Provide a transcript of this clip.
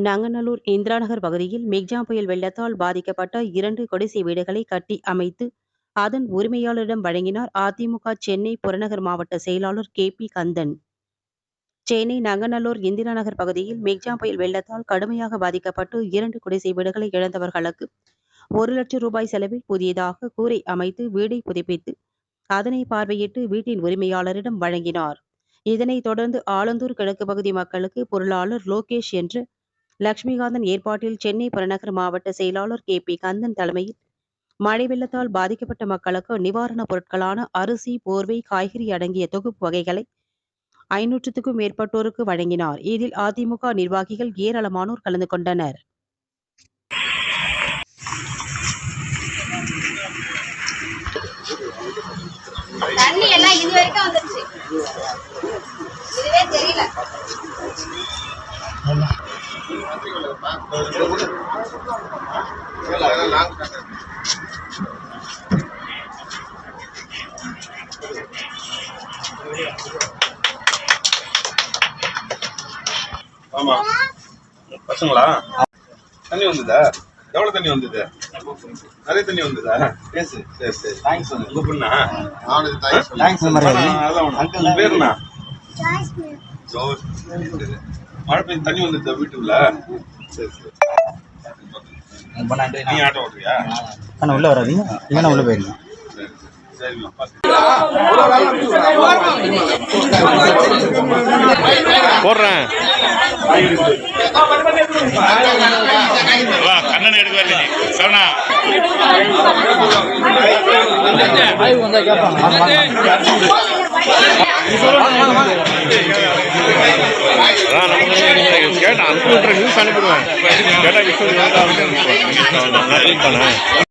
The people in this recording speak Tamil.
நங்கநல்லூர் இந்திராநகர் பகுதியில் மிக்ஜாம் புயல் வெள்ளத்தால் பாதிக்கப்பட்ட இரண்டு குடிசை வீடுகளை கட்டி அமைத்து அதன் உரிமையாளரிடம் வழங்கினார் அதிமுக சென்னை புறநகர் மாவட்ட செயலாளர் கே பி கந்தன். சென்னை நங்கநல்லூர் இந்திராநகர் பகுதியில் மிக்ஜாம் புயல் வெள்ளத்தால் கடுமையாக பாதிக்கப்பட்டு இரண்டு குடிசை வீடுகளை இழந்தவர்களுக்கு ஒரு லட்சம் ரூபாய் செலவில் புதியதாக கூரை அமைத்து வீடை புதுப்பித்து அதனை பார்வையிட்டு வீட்டின் உரிமையாளரிடம் வழங்கினார். இதனைத் தொடர்ந்து ஆலந்தூர் கிழக்கு பகுதி மக்களுக்கு பொருளாளர் லோகேஷ் என்று லட்சுமிகாந்தன் ஏற்பாட்டில் சென்னை புறநகர் மாவட்ட செயலாளர் கே பி கந்தன் தலைமையில் மழை வெள்ளத்தால் பாதிக்கப்பட்ட மக்களுக்கு நிவாரணப் பொருட்களான அரிசி போர்வை காய்கறி அடங்கிய தொகுப்பு வகைகளை ஐநூற்றுக்கும் மேற்பட்டோருக்கு வழங்கினார். இதில் அதிமுக நிர்வாகிகள் ஏராளமானோர் கலந்து கொண்டனர். தண்ணி எல்லாம் இது வரைக்கும் வந்துருச்சு. இதுவே தெரியல. ஆமா. பசங்களா? தண்ணி வந்ததா? எவ்வளவு தண்ணி வந்தது? நிறைய தண்ணி வந்ததா? பேசு. சரி சரி. தேங்க்ஸ் உங்க பொண்ணா? தேங்க்ஸ் மரியாதை அதான் உனக்கு. உன் பேர் என்ன? ஜோஸ். மழை பெய்ஞ்சு தண்ணி வந்ததா வீட்டுக்குள்ள? சரி சரி. ரொம்ப நன்றி. நீ ஆட்டோ ஓட்டுறியா? அண்ணா உள்ள வராதீங்க. இல்லைன்னா உள்ள சரி சரிம்மா போடுறேன். வா கண்ணன் எடுக்க வரல அதான் நமக்கு கேட்டேன் அனுப்பி விட்ற நியூஸ் அனுப்பிடுவேன். கேட்டால் விஷயம் நான் பண்ணேன்